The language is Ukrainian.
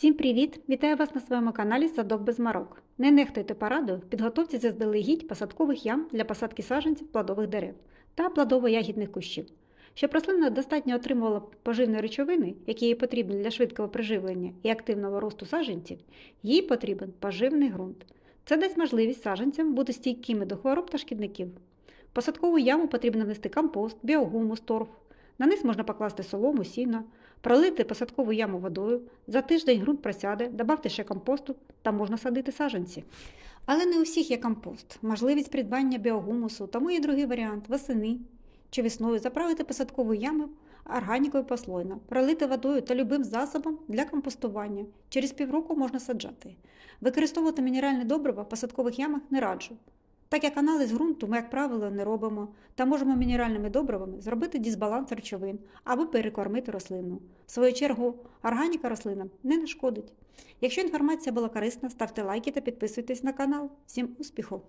Всім привіт! Вітаю вас на своєму каналі Садок без марок. Не нехтуйте порадою підготовці заздалегідь посадкових ям для посадки саджанців плодових дерев та плодово-ягідних кущів. Щоб рослина достатньо отримувала поживні речовини, які їй потрібні для швидкого приживлення і активного росту саджанців, їй потрібен поживний ґрунт. Це дасть можливість саджанцям бути стійкими до хвороб та шкідників. В посадкову яму потрібно внести компост, біогумус, торф. На низ можна покласти солому, сіно, пролити посадкову яму водою, за тиждень ґрунт просяде, добавте ще компосту та можна садити саджанці. Але не у всіх є компост, можливість придбання біогумусу, тому є другий варіант восени чи весною заправити посадкову яму органікою послойно, пролити водою та любим засобом для компостування. Через півроку можна саджати. Використовувати мінеральне добриво в посадкових ямах не раджу. Так як аналіз ґрунту ми, як правило, не робимо та можемо мінеральними добривами зробити дисбаланс речовин або перекормити рослину. В свою чергу, органіка рослинам не нашкодить. Якщо інформація була корисна, ставте лайки та підписуйтесь на канал. Всім успіху!